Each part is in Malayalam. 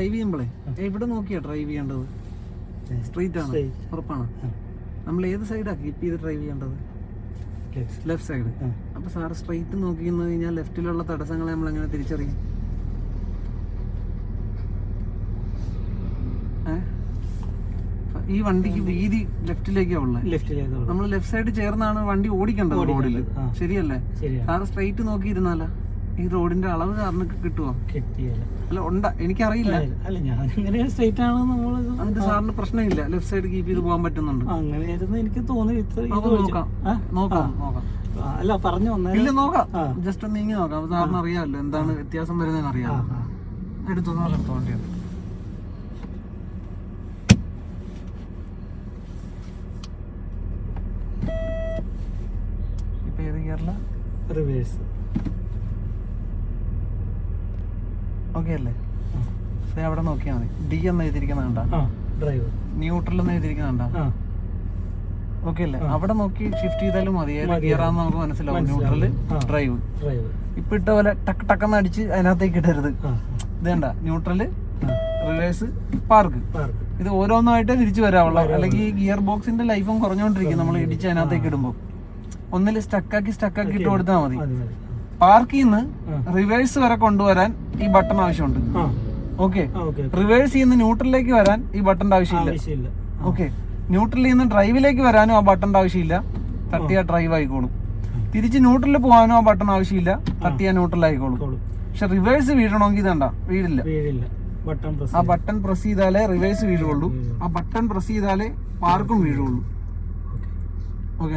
ഡ്രൈവ് ചെയ്യുമ്പോഴേ എവിടെ നോക്കിയാ ഡ്രൈവ് ചെയ്യേണ്ടത്? സ്ട്രീറ്റ് ആണ്. ഉറപ്പാണ്. നമ്മൾ ഏത് സൈഡാ കീപ്പ് ചെയ്ത് ഡ്രൈവ് ചെയ്യേണ്ടത്? Left side. അപ്പൊ സാറ് സ്ട്രെയിറ്റ് നോക്കി നിന്ന് കഴിഞ്ഞാൽ ലെഫ്റ്റിലുള്ള തടസ്സങ്ങളെ നമ്മൾ എങ്ങനെ തിരിച്ചറിയും? ഈ വണ്ടിക്ക് വീതി ലെഫ്റ്റിലേക്കാ ഉള്ളത് ലെഫ്റ്റിലേക്ക് നമ്മൾ ലെഫ്റ്റ് സൈഡ് ചേർന്നാണ് വണ്ടി ഓടിക്കേണ്ടത് റോഡിൽ. ശരിയല്ലേ? സാറ് സ്ട്രെയിറ്റ് നോക്കിയിരുന്നാല? ഈ റോഡിന്റെ അളവ് കാരണം കിട്ടുമോ കിട്ടിയല്ല. അല്ല ഉണ്ട എനിക്കറിയില്ല. അല്ല ഞാൻ എങ്ങനെ സ്ട്രൈറ്റ് ആണ് നമ്മൾ എന്നിട്ട് സാറിന് പ്രശ്നമില്ല? ലെഫ്റ്റ് സൈഡ് കീപ്പ് ചെയ്ത് പോകാൻ പറ്റുന്നുണ്ട്. അങ്ങനെയായിരുന്നു എനിക്ക് തോന്നി ഇത്ര ഇത് നോക്കാം. നോക്കാം നോക്കാം. അല്ല പറഞ്ഞു വന്നേ. ഇല്ല നോക്കാം. ജസ്റ്റ് ഒന്ന് നീങ്ങി നോക്കാം. സാറിന് അറിയാമല്ലോ എന്താണ് വ്യത്യാസം വരുന്നതെന്ന് അറിയാം എടുത്തു സാർ എടുത്തോ വണ്ടി എടുത്തു ഇപ്പൊ ഏത് ഗിയറില റിവേഴ്സ് ഓക്കെ അല്ലേ? അവിടെ നോക്കിയാൽ മതി. ഡി എന്ന് എഴുതിയിരിക്കുന്ന കണ്ട? ഡ്രൈവർ ന്യൂട്രൽ എന്ന് എഴുതിയിരിക്കുന്ന കണ്ട? ഓക്കെ അല്ലേ? അവിടെ നോക്കി ഷിഫ്റ്റ് ചെയ്താലും മതി. ഗിയറാന്ന് നമുക്ക് മനസ്സിലാവും. ന്യൂട്രൽ. ഡ്രൈവ് ഇപ്പൊ ഇട്ട പോലെ ടക്ക് ടക്കെന്ന് അടിച്ച് അതിനകത്തേക്ക് ഇടരുത്. ഇതേണ്ട ന്യൂട്രൽ റിവേഴ്സ് പാർക്ക് ഇത് ഓരോന്നായിട്ടേ തിരിച്ചു വരാവുള്ളൂ. അല്ലെങ്കിൽ ഈ ഗിയർ ബോക്സിന്റെ ലൈഫും കുറഞ്ഞുകൊണ്ടിരിക്കും. നമ്മൾ ഇടിച്ച് അതിനകത്തേക്ക് ഇടുമ്പോൾ ഒന്നിൽ സ്റ്റക്കാക്കി സ്റ്റക്കാക്കി ഇട്ട് കൊടുത്താൽ മതി. പാർക്കിൽ നിന്ന് റിവേഴ്സ് വരെ കൊണ്ടുവരാൻ ഈ ബട്ടൺ ആവശ്യമുണ്ട്. ഓക്കെ റിവേഴ്സ് ചെയ്യുന്ന ന്യൂട്രലിലേക്ക് വരാൻ ഈ ബട്ടന്റെ ആവശ്യമില്ല. ഓക്കെ ന്യൂട്രലിൽ നിന്ന് ഡ്രൈവിലേക്ക് വരാനും ആ ബട്ടന്റെ ആവശ്യമില്ല. തട്ടിയ ഡ്രൈവ് ആയിക്കോളും. തിരിച്ച് ന്യൂട്രലിൽ പോകാനും ആ ബട്ടൺ ആവശ്യമില്ല. തട്ടിയ ന്യൂട്രൽ ആയിക്കോളും. പക്ഷെ റിവേഴ്സ് വീഴണമെങ്കിൽ ഇതണ്ട വീഴില്ല. ആ ബട്ടൺ പ്രസ് ചെയ്താലേ റിവേഴ്സ് വീഴുള്ളൂ. ആ ബട്ടൺ പ്രസ് ചെയ്താലേ പാർക്കും വീഴുള്ളൂ. ഓക്കെ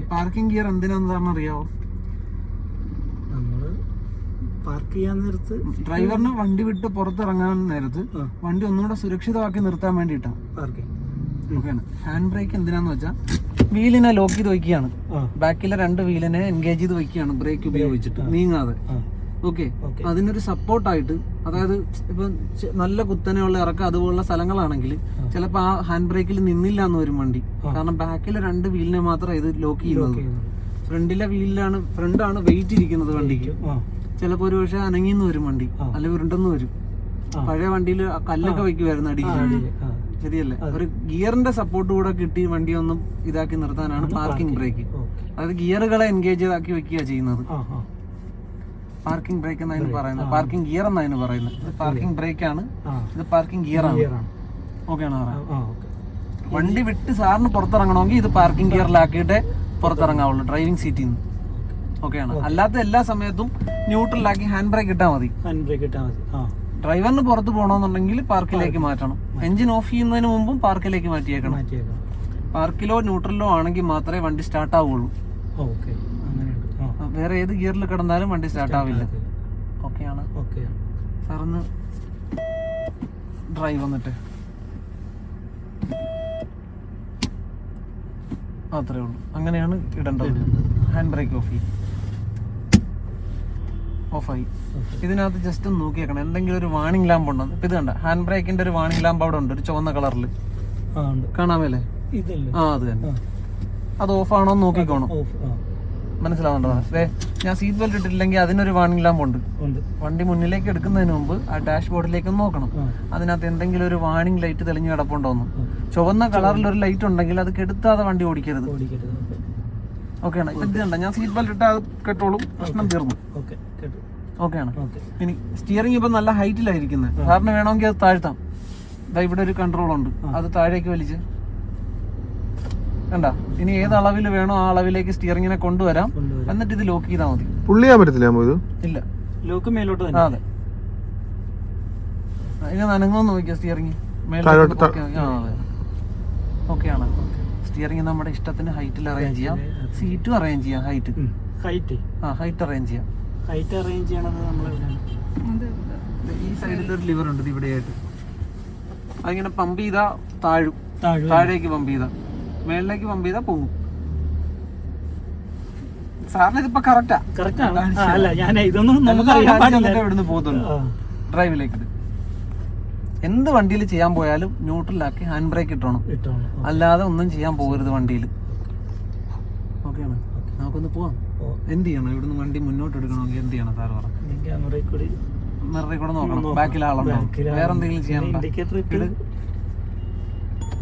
ഈ പാർക്കിംഗ് ഗിയർ എന്തിനാന്ന് അറിയാവോ? പാർക്ക് ചെയ്യാൻ നേരത്ത് ഡ്രൈവറിന് വണ്ടി വിട്ട് പുറത്തിറങ്ങാൻ നേരത്ത് വണ്ടി ഒന്നുകൂടെ സുരക്ഷിതമാക്കി നിർത്താൻ വേണ്ടിയിട്ടാണ് ഓക്കെയാണ് ഹാൻഡ് ബ്രേക്ക് എന്തിനാന്ന് വെച്ചാൽ വീലിനെ ലോക്ക് ചെയ്ത് വയ്ക്കുകയാണ്. ബാക്കിലെ രണ്ട് വീലിനെ എൻഗേജ് ചെയ്ത് വയ്ക്കുകയാണ് ബ്രേക്ക് ഉപയോഗിച്ചിട്ട്. നീങ്ങാതെ. ഓക്കെ അതിനൊരു സപ്പോർട്ടായിട്ട് അതായത് ഇപ്പം നല്ല കുത്തനെയുള്ള ഇറക്കം അതുപോലുള്ള സ്ഥലങ്ങളാണെങ്കിൽ ചിലപ്പോൾ ആ ഹാൻഡ് ബ്രേക്കിൽ നിന്നില്ല എന്ന് വരും വണ്ടി. കാരണം ബാക്കിലെ രണ്ട് വീലിനെ മാത്രമേ ഇത് ലോക്ക് ചെയ്യുന്നത്. ഫ്രണ്ടിലെ വീലിലാണ് ഫ്രണ്ടാണ് വെയിറ്റ് ഇരിക്കുന്നത് വണ്ടിക്ക്. ചിലപ്പോൾ ഒരു പക്ഷെ അനങ്ങിന്ന് വരും വണ്ടി അല്ലെ ഉരുണ്ടെന്ന് വരും. പഴയ വണ്ടിയിൽ കല്ലൊക്കെ വയ്ക്കുമായിരുന്നു അടിയിൽ. ശരിയല്ലേ? ഒരു ഗിയറിന്റെ സപ്പോർട്ട് കൂടെ കിട്ടി വണ്ടി ഒന്നും ഇതാക്കി നിർത്താനാണ് പാർക്കിംഗ് ബ്രേക്ക് അതായത് ഗിയറുകളെ എൻഗേജ് ആക്കി വെക്കുക ചെയ്യുന്നത്. പാർക്കിംഗ് ബ്രേക്ക് എന്നതിന് പറയുന്നത്. പാർക്കിംഗ് ഗിയർ എന്നതിന് പറയുന്നത്. ഇത് പാർക്കിംഗ് ബ്രേക്ക് ആണ്. ഇത് പാർക്കിംഗ് ഗിയർ ആണ്. ഓക്കെ ആണ്. വണ്ടി വിട്ട് സാറിന് പുറത്തിറങ്ങണമെങ്കിൽ ഇത് പാർക്കിംഗ് ഗിയറിലാക്കിയിട്ട് പുറത്തിറങ്ങാവുള്ളൂ. ഡ്രൈവിംഗ് സീറ്റിൽ നിന്ന്. ഓക്കെ. ആണ് അല്ലാത്ത എല്ലാ സമയത്തും ന്യൂട്രലാക്കി ഹാൻഡ് ബ്രേക്ക് ഇട്ടാൽ മതി. ഹാൻഡ് ബ്രേക്ക് ഇട്ടാൽ മതി. ആ. ഡ്രൈവറിന് പുറത്ത് പോകണമെന്നുണ്ടെങ്കിൽ പാർക്കിലേക്ക് മാറ്റണം. എഞ്ചിൻ ഓഫ് ചെയ്യുന്നതിന് മുമ്പും പാർക്കിലേക്ക് മാറ്റിയേക്കണം. മാറ്റിയേക്കാം പാർക്കിലോ ന്യൂട്രലിലോ ആണെങ്കിൽ മാത്രമേ വണ്ടി സ്റ്റാർട്ട് ആവുള്ളൂ. വേറെ ഏത് ഗിയറിൽ കിടന്നാലും വണ്ടി സ്റ്റാർട്ട് ആവില്ല. ഓക്കെയാണ്. ഓക്കെ. സാറൊന്ന് ഡ്രൈവ് വന്നിട്ട്. അത്രേ ഉള്ളൂ. അങ്ങനെയാണ് ഇടേണ്ടത്. ഹാൻഡ് ബ്രേക്ക് ഓഫ് ചെയ്യും. ഓഫായി ഇതിനകത്ത് ജസ്റ്റ് ഒന്ന് നോക്കിയേക്കണം എന്തെങ്കിലും ഒരു വാണിംഗ് ലാമ്പ് ഉണ്ടോ? ഇപ്പൊ ഇത് കണ്ട ഹാൻഡ് ബ്രേക്കിന്റെ ഒരു വാണിംഗ് ലാമ്പ് അവിടെ ഉണ്ട് ഒരു ചുവന്ന കളറിൽ കാണാമല്ലേ ആ അത് തന്നെ. അത് ഓഫ് എന്ന് നോക്കിക്കോണം. മനസ്സിലാവുന്നുണ്ടോ? അതെ ഞാൻ സീറ്റ് ബെൽറ്റ് ഇട്ടില്ലെങ്കിൽ അതിനൊരു വാണിംഗ് ലാമ്പ് ഉണ്ട്. വണ്ടി മുന്നിലേക്ക് എടുക്കുന്നതിന് മുമ്പ് ആ ഡാഷ് ബോർഡിലേക്ക് നോക്കണം. അതിനകത്ത് എന്തെങ്കിലും ഒരു വാണിംഗ് ലൈറ്റ് തെളിഞ്ഞു കിടപ്പുണ്ടോന്ന് ചുവന്ന കളറിൽ ഒരു ലൈറ്റ് ഉണ്ടെങ്കിൽ അത് കെടുത്താതെ വണ്ടി ഓടിക്കരുത്. ഓക്കെ ആണ്. ഇപ്പൊ ഇത് കണ്ട ഞാൻ സീറ്റ് ബെൽറ്റ് ഇട്ടാൽ കെട്ടോളും പ്രശ്നം തീർന്നു. ഓക്കെ കേട്ടു. ഓക്കെ ആണ്. ഇനി സ്റ്റിയറിംഗ് ഇപ്പൊ നല്ല ഹൈറ്റിലായിരിക്കുന്നത് സാറിന് വേണമെങ്കിൽ അത് താഴ്ത്താം. ഇതാ ഇവിടെ ഒരു കൺട്രോൾ ഉണ്ട്. അത് താഴേക്ക് വലിച്ച്. കണ്ട? ഇനി ഏത് അളവിൽ വേണോ ആ അളവിലേക്ക് സ്റ്റിയറിങ്ങിനെ കൊണ്ടുവരാം. എന്നിട്ട് ഇത് ലോക്ക് ചെയ്താൽ മതി. പുള്ളി ചെയ്യാൻ പറ്റത്തില്ല ഇത്? ഇല്ല. ലോക്ക് മേലോട്ട് തന്നെ. അതെ. അതിന് നനങ്ങോന്ന് നോക്കിയാ സ്റ്റിയറിംഗ് മേലോട്ട് ആണ്. സ്റ്റിയറിംഗ് നമ്മുടെ ഇഷ്ടത്തിന് ഹൈറ്റിൽ അറേഞ്ച് ചെയ്യാം. സീറ്റും അറേഞ്ച് ചെയ്യാം ഹൈറ്റ് ഹൈറ്റ് ആ ഹൈറ്റ് അറേഞ്ച് ചെയ്യാം. ഹൈറ്റ് അറേഞ്ച് ചെയ്യണത് നമ്മൾ ഈ സൈഡിൽ ഒരു ലിവർ ഉണ്ട് ഇവിടെ ആയിട്ട് അതിങ്ങനെ പമ്പ് ചെയ്താ താഴും. താഴെ. താഴേക്ക് പമ്പ് ചെയ്താ. മേളിലേക്ക് പമ്പ് ചെയ്താ പോകും സാറിന് ഇതിപ്പോ കറക്റ്റാ കറക്റ്റ് അല്ല ഞാൻ ഇതൊന്നും നമുക്ക് ഇവിടുന്ന് പോകുന്നുള്ളൂ ഡ്രൈവിലേക്ക് എന്ത് വണ്ടിയിൽ ചെയ്യാൻ പോയാലും ന്യൂട്രലാക്കി ഹാൻഡ് ബ്രേക്ക് ഇട്ടോണം. അല്ലാതെ ഒന്നും ചെയ്യാൻ പോകരുത് വണ്ടിയിൽ. ഓക്കെയാണ് നമുക്കൊന്ന് പോവാം. എന്ത് ചെയ്യണം? ഇവിടുന്ന് വണ്ടി മുന്നോട്ട് എടുക്കണമെങ്കിൽ എന്ത് ചെയ്യണം സാർ പറഞ്ഞു? നിറയെ കൂടി നോക്കണം. ബാക്കിൽ ആളുണ്ടോ? വേറെ എന്തെങ്കിലും ചെയ്യാനുണ്ടോ?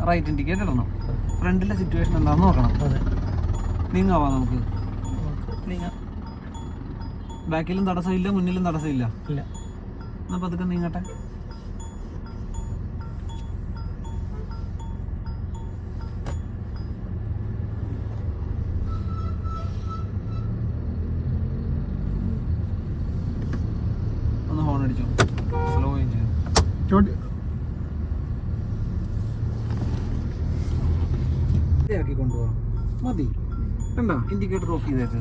റൈറ്റ് ഇൻഡിക്കേറ്റർ ഇടണം. ഫ്രണ്ടിലെ സിറ്റുവേഷൻ എന്താണെന്ന് നോക്കണം. നീങ്ങാവാ നമുക്ക്? ബാക്കിലും തടസ്സമില്ല മുന്നിലും തടസ്സമില്ല? എന്നാ പതുക്കെ നീങ്ങട്ടെ. ഹോൺ അടിച്ചോ സ്ലോ എഞ്ചിൻ ആക്കി കൊണ്ടുപോവാം മതി കണ്ട ഇൻഡിക്കേറ്റർ ഓഫ് ചെയ്തേക്ക്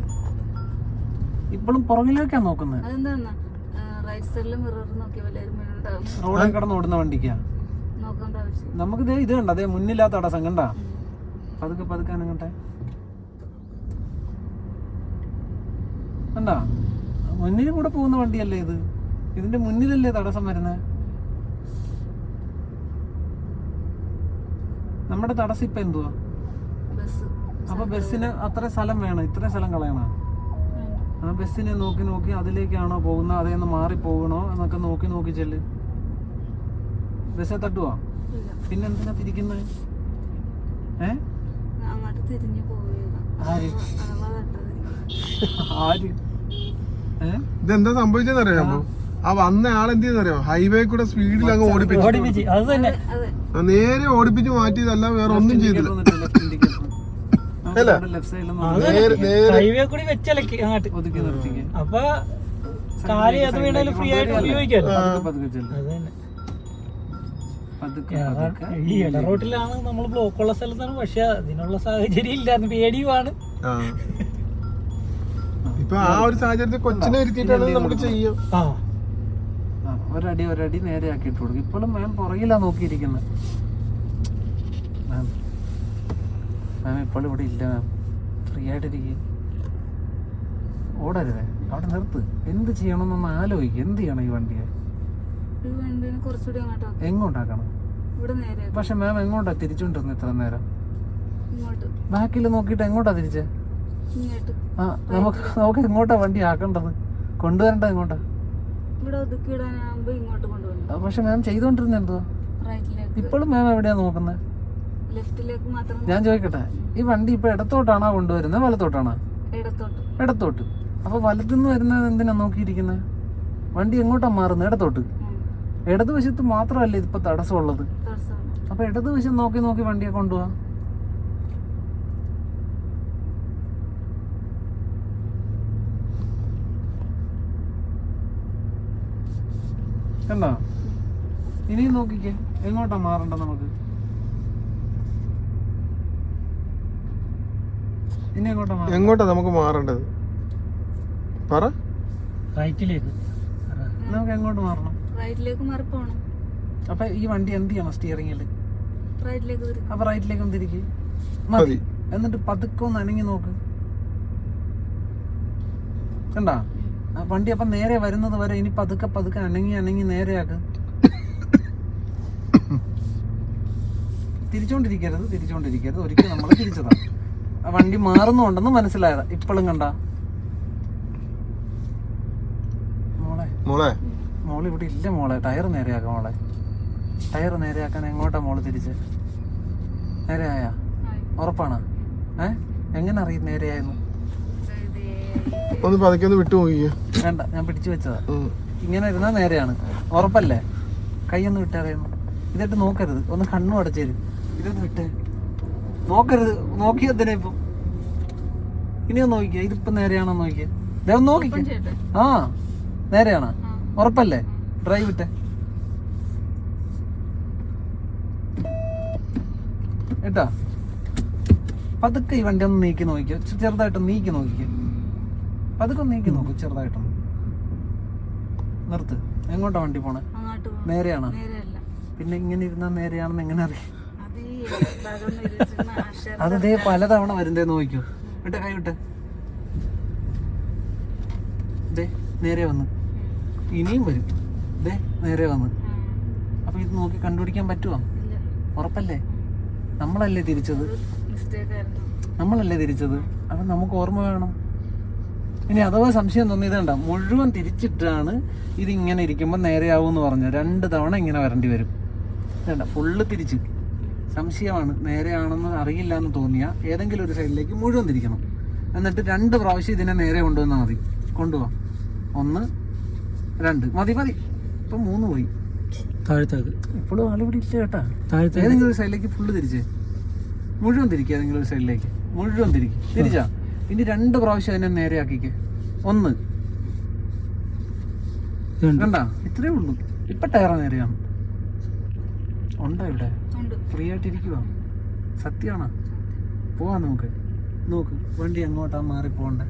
ഇപ്പോഴും പുറകിലേക്കാണ് നോക്കുന്നത് അതെന്താ റൈറ്റ് സൈഡിൽ മിറർ നോക്കിയ റോഡിൽ കിടന്ന് ഓടുന്ന വണ്ടിക്കാ. നമുക്ക് ദേ ഇത് കണ്ട അതേ മുന്നില്ലാത്ത തടസ്സം കണ്ട പതുക്കെ പതുക്കെ അനങ്ങട്ടെ കണ്ട? മുന്നിൽ കൂടെ പോകുന്ന വണ്ടിയല്ലേ ഇത്? ഇതിന്റെ മുന്നിലല്ലേ തടസ്സം വരുന്നത് നമ്മുടെ തടസ്സം ഇപ്പൊ എന്തുവാ? അപ്പൊ ബസ്സിന് അത്ര സ്ഥലം വേണം? ഇത്ര സ്ഥലം കളയണോ? ആ ബസ്സിനെ നോക്കി നോക്കി അതിലേക്കാണോ പോകുന്നത്? അതേന്ന് മാറി പോകണോ? എന്നൊക്കെ നോക്കി നോക്കി ചെല്ല്. ബസ്സെ തട്ടുവാ? ഇല്ല. പിന്നെ എന്തിനാ തിരിക്കുന്നത് ഏ? അങ്ങോട്ട് തിരിഞ്ഞു പോവുക ആര്? ഇതെന്താ സംഭവിച്ചെന്ന് അറിയാമോ ആ വന്ന ആളെന്ത് ചെയ്തെന്നറിയോ ഹൈവേ കൂടെ സ്പീഡിൽ അങ്ങ് ഓടിപ്പിച്ചു. അത് തന്നെ. നേരെ ഓടിപ്പിച്ച് മാറ്റിയതല്ല വേറെ ഒന്നും ചെയ്തില്ല. അല്ല. ലെഫ്റ്റ് സൈഡിൽ നേരെ നേരെ. ഹൈവേ കൂടി വെച്ചലക്ക് അങ്ങോട്ട്. ഒതുക്കി നിർത്തിക്ക് അപ്പൊ കാൽ അത് വീണാലും ഫ്രീ ആയിട്ട് ഉപയോഗിക്കാമല്ലോ. പതുക്കെ പതുക്കെ തന്നെ. പതുക്കെ പതുക്കെ ഈ ഇട നമ്മൾ ബ്ലോക്ക് ഉള്ള സ്ഥലത്താണ്. പക്ഷെ അതിനുള്ള സാഹചര്യം ഇല്ലായിരുന്നു. പേടിയുമാണ്. ഇപ്പൊ ആ ഒരു സാഹചര്യത്തിൽ കൊച്ചിനെ ഇരുത്തിയിട്ടാണ് നമുക്ക് ചെയ്യാം. ഒരടി ഒരടി നേരെ ആക്കിയിട്ട് കൊടുക്കും. ഇപ്പോഴും മാം പുറകിലാണ് നോക്കിയിരിക്കുന്നത്. മാം. മാം ഇപ്പോഴും ഇവിടെ ഇല്ല മാം. ഫ്രീ ആയിട്ടിരിക്കുക ഓടരുതേ. അവിടെ നിർത്ത്. എന്ത് ചെയ്യണമെന്നൊന്ന് ആലോചിക്കുക എന്ത് ചെയ്യണം ഈ വണ്ടിയെ? എങ്ങോട്ടാക്കണം? പക്ഷെ മാം എങ്ങോട്ടാ തിരിച്ചുകൊണ്ടിരുന്നത് ഇത്ര നേരം? ബാക്കിൽ നോക്കിയിട്ട് എങ്ങോട്ടാ തിരിച്ചേ? ആ നമുക്ക് നമുക്ക് എങ്ങോട്ടാ വണ്ടി ആക്കേണ്ടത്? കൊണ്ടുവരണ്ട എങ്ങോട്ടാ? ഇവിടെ ഒതുക്കി ഇടാനാകുമ്പോ ഇങ്ങോട്ട് കൊണ്ടുവന്നു. പക്ഷെ മാം ചെയ്തോണ്ടിരുന്ന എന്തോ ഇപ്പോഴും മാം എവിടെയാ നോക്കുന്നത് ലെഫ്റ്റിലേക്ക് മാത്രം ഞാൻ ചോദിക്കട്ടെ ഈ വണ്ടി ഇപ്പൊ ഇടത്തോട്ടാണോ കൊണ്ടുവരുന്നത് വലത്തോട്ടാണോ? ഇടത്തോട്ട്. ഇടത്തോട്ട്. അപ്പൊ വലത്തുനിന്ന് വരുന്നത് എന്തിനാ നോക്കിയിരിക്കുന്നത് വണ്ടി എങ്ങോട്ടാ മാറുന്നത് ഇടത്തോട്ട്. ഇടതുവശത്ത് മാത്രമല്ലേ ഇതിപ്പോ തടസ്സമുള്ളത്? അപ്പൊ ഇടതുവശം നോക്കി നോക്കി വണ്ടിയെ കൊണ്ടുപോവാ. കണ്ടോ ഇനിയും നോക്കിക്കേ. എങ്ങോട്ടാ മാറണ്ട നമുക്ക്? ഇനി എങ്ങോട്ടാ എങ്ങോട്ടാ നമുക്ക് മാറേണ്ടത്? പറ. റൈറ്റിലേക്ക്. നമുക്ക് എങ്ങോട്ട് മാറണം? റൈറ്റിലേക്ക് മാറി പോണം. അപ്പൊ ഈ വണ്ടി എന്ത് ചെയ്യണം സ്റ്റിയറിംഗിൽ റൈറ്റിലേക്ക് അപ്പൊ റൈറ്റിലേക്ക് ഒന്ന് തിരിക്ക്. മതി. മതി. എന്നിട്ട് പതുക്കെ ഒന്ന് അനങ്ങി നോക്ക്. കണ്ടാ? ആ വണ്ടി അപ്പൊ നേരെ വരുന്നത് വരെ ഇനി പതുക്കെ പതുക്കെ അനങ്ങി അനങ്ങി നേരെയാക്ക്. തിരിച്ചോണ്ടിരിക്കരുത് തിരിച്ചോണ്ടിരിക്കരുത്. ഒരിക്കലും നമ്മൾ തിരിച്ചതാ. ആ വണ്ടി മാറുന്നുണ്ടെന്ന് മനസ്സിലായതാ. ഇപ്പോഴും കണ്ട. മോളെ. മോളെ. മോൾ ഇവിടെ ഇല്ല മോളെ. ടയർ നേരെയാക്ക മോളെ. ടയർ നേരെയാക്കാൻ എങ്ങോട്ടാ മോൾ തിരിച്ച്? നേരെയായ. ഉറപ്പാണ്? ഏ? എങ്ങനെ അറിയും നേരെയായിരുന്നു. ഒന്ന് പതുക്കെ ഒന്ന് വിട്ടു നോക്കിയേ വേണ്ട ഞാൻ പിടിച്ചു വെച്ചതാ. ഇങ്ങനെ ഇരുന്നാ നേരെയാണ്. ഉറപ്പല്ലേ? കൈയൊന്ന് വിട്ടറിയുന്നു ഇതിട്ട് നോക്കരുത്. ഒന്ന് കണ്ണും അടച്ചേരും ഇതൊന്ന് വിട്ടേ. നോക്കരുത്. നോക്കിയതിനെ ഇപ്പം? ഇനിയൊന്ന് നോക്കിയേ ഇതിപ്പം നേരെയാണോ നോക്കിയ? ദേ നോക്കിക്ക. നോക്കിക്കേ ആ നേരെയാണ്. ഉറപ്പല്ലേ? ഡ്രൈവ് വിട്ടെ കേട്ടാ? പതുക്കെ ഈ വണ്ടി ഒന്ന് നീക്കി നോക്കിയോ ചെറുതായിട്ട് നീക്കി നോക്കിക്കേ. പതുക്കെ നീക്കി നോക്കൂ ചെറുതായിട്ടൊന്ന്. നിർത്ത്. എങ്ങോട്ടാ വണ്ടി പോണേ? നേരെയാണോ? പിന്നെ ഇങ്ങനെ ഇരുന്നാ നേരെയാണെന്ന് എങ്ങനെ അറിയാം? അത് ദേ പലതവണ വരുന്നേ നോക്കൂ വിട്ടെ കൈ വിട്ടെ. ദേ നേരെ വന്ന്. ഇനിയും വരും. ദേ നേരെ വന്ന്. അപ്പൊ ഇത് നോക്കി കണ്ടുപിടിക്കാൻ പറ്റുമോ ഉറപ്പല്ലേ? നമ്മളല്ലേ തിരിച്ചത്? നമ്മളല്ലേ തിരിച്ചത്? അപ്പൊ നമുക്ക് ഓർമ്മ വേണം. ഇനി അഥവാ സംശയം തോന്നിയതേണ്ട മുഴുവൻ തിരിച്ചിട്ടാണ് ഇതിങ്ങനെ ഇരിക്കുമ്പോൾ നേരെയാവും എന്ന് പറഞ്ഞു. രണ്ട് തവണ ഇങ്ങനെ വരേണ്ടി വരും. വേണ്ട ഫുള്ള് തിരിച്ച്. സംശയമാണ്. നേരെയാണെന്ന് അറിയില്ല എന്ന് തോന്നിയ ഏതെങ്കിലും ഒരു സൈഡിലേക്ക് മുഴുവൻ തിരിക്കണം. എന്നിട്ട് രണ്ട് പ്രാവശ്യം ഇതിനെ നേരെ കൊണ്ടുവന്നാൽ മതി. കൊണ്ടുപോവാം ഒന്ന് രണ്ട്. മതി മതി. ഇപ്പൊ മൂന്ന് പോയി. താഴത്തേക്ക്. ഇപ്പോഴും ആളിവിടെ ഇല്ല കേട്ടാ. താഴത്തെ ഏതെങ്കിലും ഒരു സൈഡിലേക്ക് ഫുള്ള് തിരിച്ചേ. മുഴുവൻ തിരിക്കുക ഏതെങ്കിലും ഒരു സൈഡിലേക്ക് മുഴുവൻ തിരിക്കും. തിരിച്ചാ. ഇനി രണ്ട് പ്രാവശ്യം അതിനെ നേരെയാക്കിക്ക് ഒന്ന്. കണ്ടാ? ഇത്രേ ഉള്ളൂ. ഇപ്പൊ ടയർ നേരെയാണ് ഉണ്ടോ ഇവിടെ? ഉണ്ട്. ഫ്രീ ആയിട്ട് ഇരിക്കുക സത്യമാണോ പോവാ നമുക്ക്. നോക്ക് വണ്ടി എങ്ങോട്ടാ മാറി പോണ്ടേ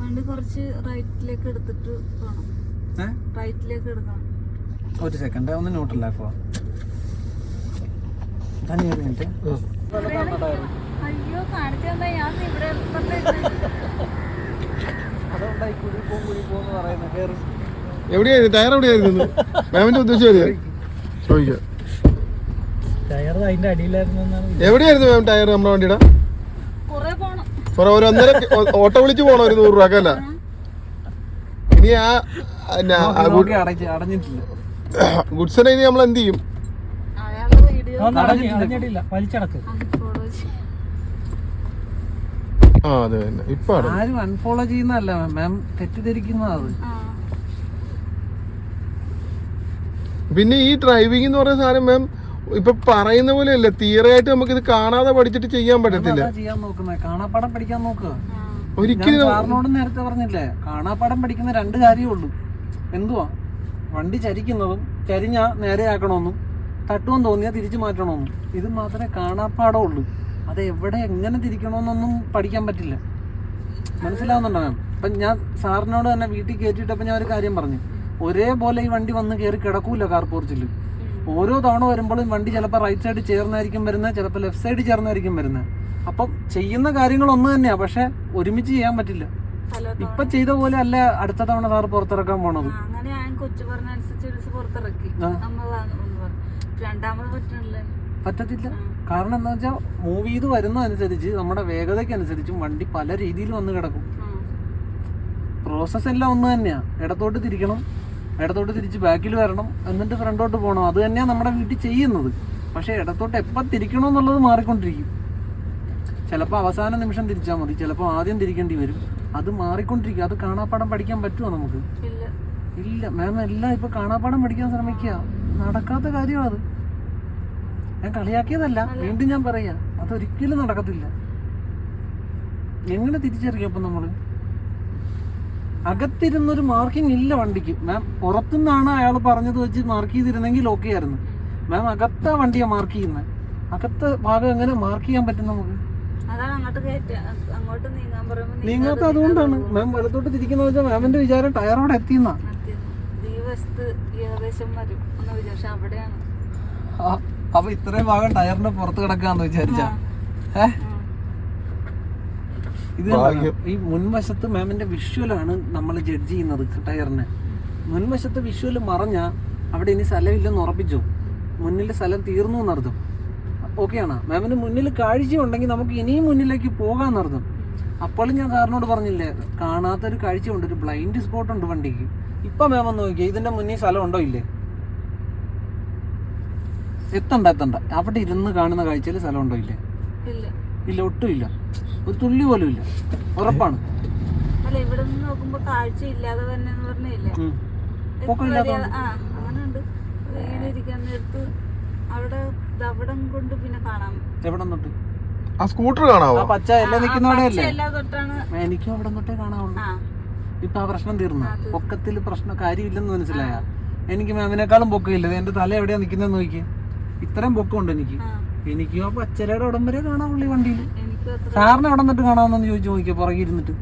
വണ്ടി കുറച്ച് റൈറ്റിലേക്ക് എടുത്തിട്ട് പോണം. റൈറ്റിലേക്ക് എടുക്കണം. ഒരു സെക്കൻഡ് ഒന്ന് ന്യൂട്രലാക്കുക തന്നെ ഒരു മിനിറ്റ് എവിടെയായിരുന്നു? ടയർ എവിടെയായിരുന്നു മാമിന്റെ ഉദ്ദേശം എവിടെയാ ചോദിക്കാം. ടയർ അതിന്റെ അടിയിലായിരുന്നു എന്നാണ് വിചാരിച്ചത്. എവിടെയായിരുന്നു മാം ടയർ നമ്മുടെ വണ്ടിയുടെ? കുറെ പോണം. കുറെ ഒരു ഒന്നര ഓട്ടോ വിളിച്ച് പോണോ ഒരു നൂറ് രൂപ അല്ല? ഇനി ആ ഗുഡ്സിനെ ഇനി നമ്മൾ എന്ത് ചെയ്യും വലിച്ചടക്ക്. അതെ തന്നെ ഇപ്പൊ ആരും അൺഫോളോ ചെയ്യുന്നതല്ല മാം തെറ്റിദ്ധരിക്കുന്നതാ അത് ആ. പിന്നെ ഈ ഡ്രൈവിംഗ് എന്ന് പറയുന്ന സാധനം മാം ഇപ്പൊ പറയുന്ന പോലെ അല്ല തീരായിട്ട് നമുക്ക് ഇത് കാണാതെ പഠിച്ചിട്ട് ചെയ്യാൻ പറ്റത്തില്ല. ചെയ്യാൻ നോക്കുന്നത് കാണാപ്പാടം പഠിക്കാൻ നോക്കുക ഒരിക്കലും സാറിനോട് നേരത്തെ പറഞ്ഞില്ലേ കാണാപ്പാടം പഠിക്കുന്ന രണ്ട് കാര്യമേ ഉള്ളൂ. എന്തുവാ? വണ്ടി ചരിക്കുന്നതും ചരിഞ്ഞാ നേരെയാക്കണമെന്നും തട്ടുവാൻ തോന്നിയാൽ തിരിച്ചു മാറ്റണമെന്നും. ഇത് മാത്രമേ കാണാപ്പാടം ഉള്ളൂ. അത് എവിടെ എങ്ങനെ തിരിക്കണമെന്നൊന്നും പഠിക്കാൻ പറ്റില്ല. മനസ്സിലാവുന്നുണ്ടോ മാം? ഇപ്പം ഞാൻ സാറിനോട് തന്നെ വീട്ടിൽ കയറ്റിയിട്ടപ്പോൾ ഞാൻ ഒരു കാര്യം പറഞ്ഞു. ഒരേപോലെ ഈ വണ്ടി വന്ന് കയറി കിടക്കൂല കാർ പോർച്ചിൽ. ഓരോ തവണ വരുമ്പോഴും വണ്ടി ചിലപ്പോൾ റൈറ്റ് സൈഡ് ചേർന്നായിരിക്കും വരുന്നത് ചിലപ്പോൾ ലെഫ്റ്റ് സൈഡ് ചേർന്നായിരിക്കും വരുന്നത്. അപ്പം ചെയ്യുന്ന കാര്യങ്ങൾ ഒന്ന് തന്നെയാ പക്ഷെ ഒരുമിച്ച് ചെയ്യാൻ പറ്റില്ല. ഇപ്പൊ ചെയ്ത പോലെ അല്ല അടുത്ത തവണ സാർ പുറത്തിറക്കാൻ പോണത്. അങ്ങനെ ഞാൻ കൊച്ചു പറഞ്ഞ അനുസരിച്ച് പുറത്തിറക്കി. രണ്ടാമത് പറ്റണില്ല. പറ്റത്തില്ല. കാരണം എന്താ വെച്ചാൽ മൂവ് ചെയ്ത് വരുന്നതനുസരിച്ച് നമ്മുടെ വേഗതയ്ക്കനുസരിച്ചും വണ്ടി പല രീതിയിൽ വന്ന് കിടക്കും. പ്രോസസ്സ് എല്ലാം ഒന്ന് തന്നെയാ. ഇടത്തോട്ട് തിരിക്കണം ഇടത്തോട്ട് തിരിച്ച് ബാക്കിൽ വരണം എന്നിട്ട് ഫ്രണ്ടോട്ട് പോകണം. അത് തന്നെയാണ് നമ്മുടെ വീട്ടിൽ ചെയ്യുന്നത്. പക്ഷേ ഇടത്തോട്ട് എപ്പോൾ തിരിക്കണം എന്നുള്ളത് മാറിക്കൊണ്ടിരിക്കും. ചിലപ്പോൾ അവസാന നിമിഷം തിരിച്ചാൽ മതി. ചിലപ്പോൾ ആദ്യം തിരിക്കേണ്ടി വരും. അത് മാറിക്കൊണ്ടിരിക്കും. അത് കാണാപ്പാടം പഠിക്കാൻ പറ്റുമോ നമുക്ക്? ഇല്ല. ഇല്ല. മാം എല്ലാം ഇപ്പൊ കാണാപ്പാടം പഠിക്കാൻ ശ്രമിക്കുക നടക്കാത്ത കാര്യമാണ് അത്. ഞാൻ കളിയാക്കിയതല്ല വീണ്ടും ഞാൻ പറയാ അതൊരിക്കലും നടക്കത്തില്ല. എങ്ങനെ തിരിച്ചറിയും അപ്പൊ നമ്മൾ? അകത്തിരുന്നൊരു മാർക്കിംഗ് ഇല്ല വണ്ടിക്ക്. മാം പുറത്തുനിന്നാണ് അയാൾ പറഞ്ഞത് വെച്ച് മാർക്ക് ചെയ്തിരുന്നെങ്കിൽ ഓക്കെ ആയിരുന്നു. മാം അകത്ത വണ്ടിയാ മാർക്ക് ചെയ്യുന്നത് അകത്തെ ഭാഗം എങ്ങനെ മാർക്ക് ചെയ്യാൻ പറ്റും നമുക്ക്? നീങ്ങാത്ത അതുകൊണ്ടാണ്. മാം വലത്തോട്ട് തിരിക്കുന്ന വെച്ചാൽ മാമിന്റെ വിചാരം ടയറോടെ എത്തിയെന്നാ. ഈ വശത്ത് ഏകദേശം വരും. വിചാരിച്ചു അവിടെയാണ്. ആ, അപ്പൊ ഇത്രയും ഭാഗം ടയറിന്റെ പുറത്ത് കിടക്കാന്ന് വിചാരിച്ച. ഏ? ഇത്. ഈ മുൻവശത്ത് മാമിന്റെ വിഷ്വലാണ് നമ്മൾ ജഡ്ജ് ചെയ്യുന്നത് ടയറിന്. മുൻവശത്ത് വിഷ്വൽ മറഞ്ഞ അവിടെ ഇനി സ്ഥലമില്ലെന്ന് ഉറപ്പിച്ചു. മുന്നിൽ സ്ഥലം തീർന്നു എന്നർത്ഥം ഓക്കെ ആണോ? മാമിന് മുന്നിൽ കാഴ്ച ഉണ്ടെങ്കിൽ നമുക്ക് ഇനിയും മുന്നിലേക്ക് പോകാന്നർത്ഥം അപ്പോഴും ഞാൻ സാറിനോട് പറഞ്ഞില്ലേ കാണാത്തൊരു കാഴ്ചയുണ്ട് ഒരു ബ്ലൈൻഡ് സ്പോട്ട് ഉണ്ട് വണ്ടിക്ക്. ഇപ്പൊ മാം ഒന്ന് നോക്കിയേ ഇതിന്റെ മുന്നിൽ സ്ഥലം ഉണ്ടോ ഇല്ലേ? എത്തണ്ട എത്തണ്ട അവിടെ ഇരുന്ന് കാണുന്ന കാഴ്ചയിൽ സ്ഥലം ഉണ്ടോ ഇല്ലേ? ഇല്ല. ഇല്ല ഒട്ടും ഇല്ല. ഒരു തുള്ളി പോലും ഇല്ല. ഉറപ്പാണ്. അല്ല ഇവിടെ നിന്ന് നോക്കുമ്പോ കാഴ്ച ഇല്ലാതെ തന്നെ എന്ന് പറഞ്ഞില്ലേ? ഉം. ആ അങ്ങനെ ഉണ്ട് ഇങ്ങനെ ഇരിക്കാൻ നേരത്ത് അവിടെ ദവിടം കൊണ്ട് പിന്നെ കാണാം. എവിടെ തൊട്ട്? ആ സ്കൂട്ടർ കാണാവോ? പച്ച എല്ലാം എനിക്കും അവിടെ തൊട്ടേ കാണാവുള്ളൂ. ആ. ഇപ്പൊ ആ പ്രശ്നം തീർന്നു. പൊക്കത്തിൽ പ്രശ്നം കാര്യമില്ലെന്ന് മനസ്സിലായ. എനിക്ക് മാമിനേക്കാളും പൊക്കമില്ല. എന്റെ തല എവിടെയാ നിൽക്കുന്നതെന്ന് നോക്കി ഇത്രയും പൊക്കമുണ്ട് എനിക്ക്. എനിക്ക് അപ്പൊ ആ പച്ചരയുടെ ഉടം വരെ കാണാവുള്ളൂ വണ്ടിയിൽ. സാറിന് എവിടെ നിന്നിട്ട് കാണാമെന്ന് ചോദിച്ചു നോക്കിയോ? പുറകെ ഇരുന്നിട്ട്.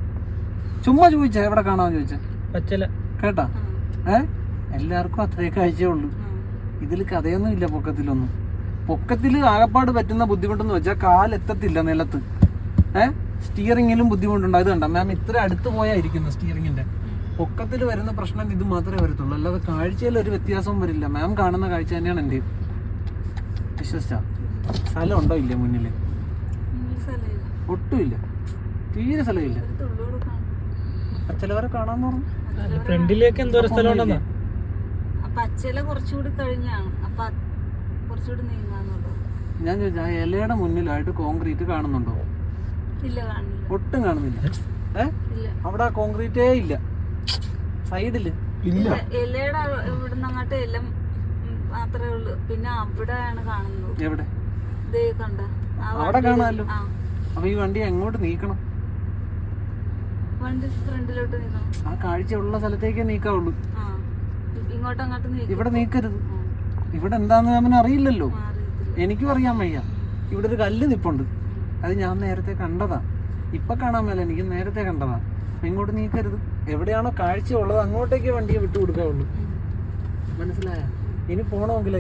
ചുമ്മാ ചോദിച്ചാ എവിടെ കാണാമെന്ന് ചോദിച്ചാ? അച്ഛല കേട്ടാ? ഏ? എല്ലാവർക്കും അത്രേ കാഴ്ചയേ ഉള്ളൂ. ആ. ഇതിൽ കഥയൊന്നും ഇല്ല പൊക്കത്തിലൊന്നും. പൊക്കത്തിൽ ആകപ്പാട് പറ്റുന്ന ബുദ്ധിമുട്ടെന്ന് വെച്ചാൽ കാലെത്തത്തില്ല നിലത്ത്. ഏ? സ്റ്റിയറിങ്ങിലും ബുദ്ധിമുട്ടുണ്ട്. അത് കണ്ട? മാം ഇത്ര അടുത്ത് പോയായിരിക്കുന്നു സ്റ്റിയറിങ്ങിന്റെ പൊക്കത്തിൽ വരുന്ന പ്രശ്നം ഇത് മാത്രമേ വരത്തുള്ളൂ. അല്ലാതെ കാഴ്ചയിൽ ഒരു വ്യത്യാസവും വരില്ല. മാം കാണുന്ന കാഴ്ച തന്നെയാണ് എന്റെ വിശ്വസിച്ച. സ്ഥലം ഉണ്ടോ ഇല്ല മുന്നിൽ ഒട്ടുമില്ല. തീരെ സ്ഥലമില്ല. അച്ഛലവരെ കാണാന്ന് പറഞ്ഞു. ഫ്രണ്ടിലേക്ക് എന്തോ സ്ഥലം ഉണ്ടെന്നാ. കുറച്ചുകൂടി കഴിഞ്ഞാണ്. അപ്പൊ കുറച്ചുകൂടി ഞാൻ ചോദിച്ചാ ഇലയുടെ മുന്നിലായിട്ട് കോൺക്രീറ്റ് കാണുന്നുണ്ടോ? ഇല്ല കാണുന്നില്ല. ഒട്ടും കാണുന്നില്ല. ഏ? അവിടെ കോൺക്രീറ്റേ ഇല്ല. സൈഡിൽ. ഇല്ല ഇലയുടെ ഇവിടുന്ന് അങ്ങോട്ട് എല്ലാം മാത്രമേ ഉള്ളൂ. പിന്നെ അവിടെയാണ് കാണുന്നത്. എവിടെ? കണ്ട. അവിടെ കാണാമല്ലോ. അപ്പൊ ഈ വണ്ടി എങ്ങോട്ട് നീക്കണം? വണ്ടി ഫ്രണ്ടിലോട്ട് നീക്കണം. ആ കാഴ്ച ഉള്ള സ്ഥലത്തേക്കേ നീക്കാവുള്ളൂ. ഇങ്ങോട്ട് അങ്ങോട്ട് ഇവിടെ നീക്കരുത്. ഇവിടെ എന്താന്ന് അവന് അറിയില്ലല്ലോ. എനിക്കും അറിയാൻ വയ്യ. ഇവിടെ ഒരു കല്ല് നിപ്പുണ്ട്. അത് ഞാൻ നേരത്തെ കണ്ടതാ. ഇപ്പൊ കാണാൻ മേല. എനിക്ക് നേരത്തെ കണ്ടതാ. ഇങ്ങോട്ട് നീക്കരുത്. എവിടെയാണോ കാഴ്ച ഉള്ളത് അങ്ങോട്ടേക്ക് വണ്ടിയെ വിട്ടു കൊടുക്കാവുള്ളൂ മനസ്സിലായ? ഇനി പോണമെങ്കിൽ